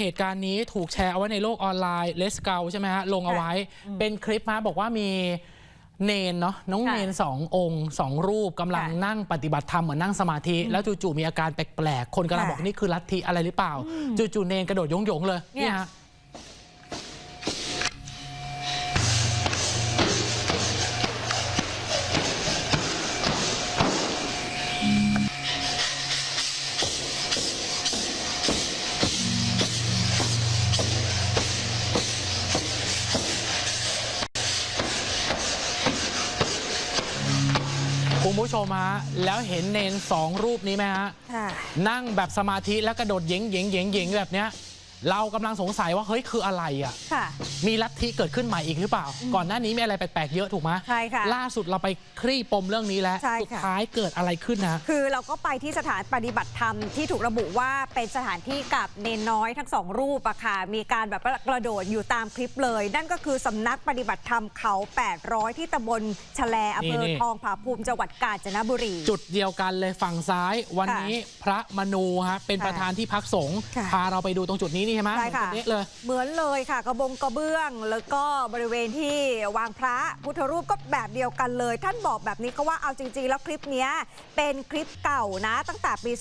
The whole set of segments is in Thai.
เหตุการณ์นี้ถูกแชร์เอาไว้ในโลกออนไลน์เลสเกาใช่ไหมฮะลงเอาไว้เป็นคลิปมาบอกว่ามีเนนเนาะน้องค่ะเนนสององค์สองรูปกำลังค่ะนั่งปฏิบัติธรรมเหมือนนั่งสมาธิ แล้วจู่ๆมีอาการแปลกๆ คนกำลังค่ะบอกนี่คือลัทธิอะไรหรือเปล่า จู่ๆเนนกระโดดยงๆเลยเนี่ย คุณผู้ชมฮะแล้วเห็นเนนสองรูปนี้ไหมฮะค่ะนั่งแบบสมาธิแล้วกระโดดเหยงเหยงเหยงเหยงแบบเนี้ย เรากำลังสงสัยว่าเฮ้ยคืออะไรอะ ค่ะ มีลัทธิเกิดขึ้นใหม่อีกหรือเปล่า ก่อนหน้านี้มีอะไรแปลกๆเยอะถูกไหมใช่ค่ะล่าสุดเราไปคลี่ปมเรื่องนี้แล้วใช่ค่ะ สุดท้ายเกิดอะไรขึ้นนะ คือเราก็ไปที่สถานปฏิบัติธรรมที่ถูกระบุว่าเป็นสถานที่กับเนนน้อยทั้งสองรูปอะค่ะมีการแบบว่ากระโดดอยู่ตามคลิปเลย นั่นก็คือสำนักปฏิบัติธรรมเขา 800 ที่ตำบลชะแลอำเภอนี่ๆ ทองผาภูมิจังหวัดกาญจนบุรี จุดเดียวกันเลยฝั่งซ้าย วันนี้พระมนูฮะเป็นค่ะประธานที่พักสงฆ์ค่ะ พาเราไปดูตรงจุดนี้นี่ใช่ไหมใช่ค่ะ เหมือนกันเด๊ะเลยเหมือนเลยค่ะ กระบงกระเบื้อง แล้วก็บริเวณที่วางพระพุทธรูปก็แบบเดียวกันเลย ท่านบอกแบบนี้ก็ว่าเอาจริง ๆ แล้วคลิปเนี้ยเป็นคลิปเก่านะ ตั้งแต่ปี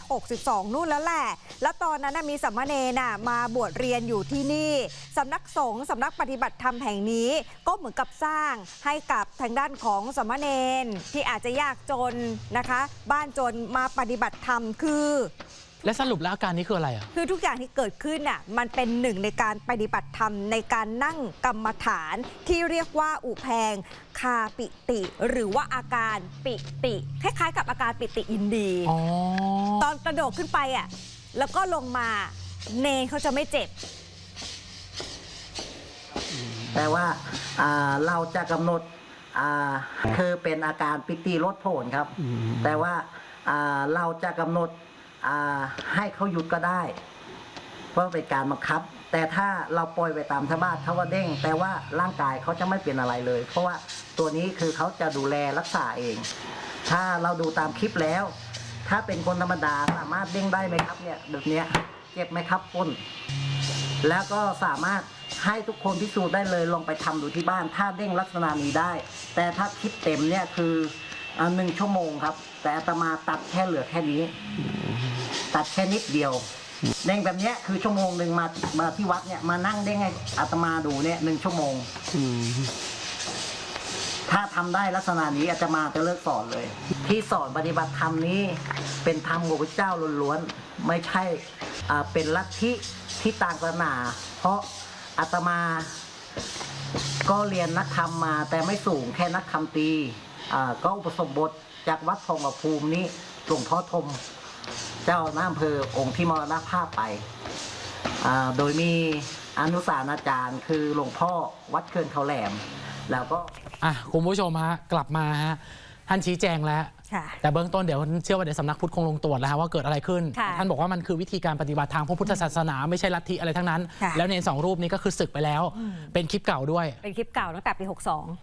2562 นู่นแล้วแหละ แล้วตอนนั้นนะมีสัมมาเนรน่ะมาบวชเรียนอยู่ที่นี่สำนักสงฆ์สำนักปฏิบัติธรรมแห่งนี้ ก็เหมือนกับสร้างให้กับทางด้านของสัมมาเนรที่อาจจะยากจนนะคะ บ้านจนมาปฏิบัติธรรมคือ และสรุปแล้วอาการนี้คืออะไรอะ คือทุกอย่างที่เกิดขึ้นน่ะมันเป็นหนึ่งในการปฏิบัติธรรมในการนั่งกรรมฐานที่เรียกว่าอุแพงคาปิติ หรือว่าอาการปิติคล้ายๆ กับอาการปิติอินดี อ๋อ ตอนกระโดดขึ้นไปอะแล้วก็ลงมาเนนเขาจะไม่เจ็บ แต่ว่าอ่าเราจะกำหนดอ่าคือเป็นอาการปิติลดโผนครับ แต่ว่าอ่าเราจะกำหนดอ่า ให้เขาหยุดก็ได้ เพราะเป็นการบังคับ แต่ถ้าเราปล่อยไปตามธรรมชาติเขาว่าเด้ง แต่ว่าร่างกายเขาจะไม่เป็นอะไรเลย เพราะว่าตัวนี้คือเขาจะดูแลรักษาเอง ถ้าเราดูตามคลิปแล้ว ถ้าเป็นคนธรรมดาสามารถเด้งได้ไหมครับเนี่ยแบบเนี้ยเจ็บไหมครับก้นแล้วก็สามารถให้ทุกคนพิสูจน์ได้เลยลองไปทำดูที่บ้าน ถ้าเด้งลักษณะนี้ได้ แต่ถ้าคลิปเต็มเนี่ยคือหนึ่งชั่วโมงครับ แต่อาตมาตัดแค่เหลือแค่นี้ ตัดแค่นิดเดียวเด้งแบบเนี้ยคือชั่วโมงหนึ่งมามาที่วัดเนี่ยมานั่งเด้งให้อาตมาดูเนี่ยหนึ่งชั่วโมงถ้าทำได้ลักษณะนี้อาตมาจะเลิกสอนเลย ที่สอนปฏิบัติธรรมนี้ เป็นธรรมของพระเจ้าล้วนๆไม่ใช่อ่าเป็นลัทธิที่ต่างศาสนา เพราะอาตมาก็เรียนนักธรรมมาแต่ไม่สูงแค่นักคำตรีอ่าก็อุปสมบทจากวัดทองประภูมินี้หลวงพ่อทม เจ้าหน้าอำเภอองค์ที่มรณภาพไปอ่าโดยมีอนุสารอาจารย์ คือหลวงพ่อวัดเคือนเขาแหลม แล้วก็อะคุณผู้ชมฮะกลับมาฮะท่านชี้แจงแล้วค่ะแต่เบื้องต้นเดี๋ยวเชื่อว่าเดี๋ยวสำนักพุทธคงลงตรวจแล้วฮะว่าเกิดอะไรขึ้นค่ะท่านบอกว่ามันคือวิธีการปฏิบัติทางพระพุทธศาสนาไม่ใช่ลัทธิอะไรทั้งนั้นค่ะแล้วเนนสองรูปนี้ก็คือศึกไปแล้ว เป็นคลิปเก่าด้วย เป็นคลิปเก่าตั้งแต่ปี 62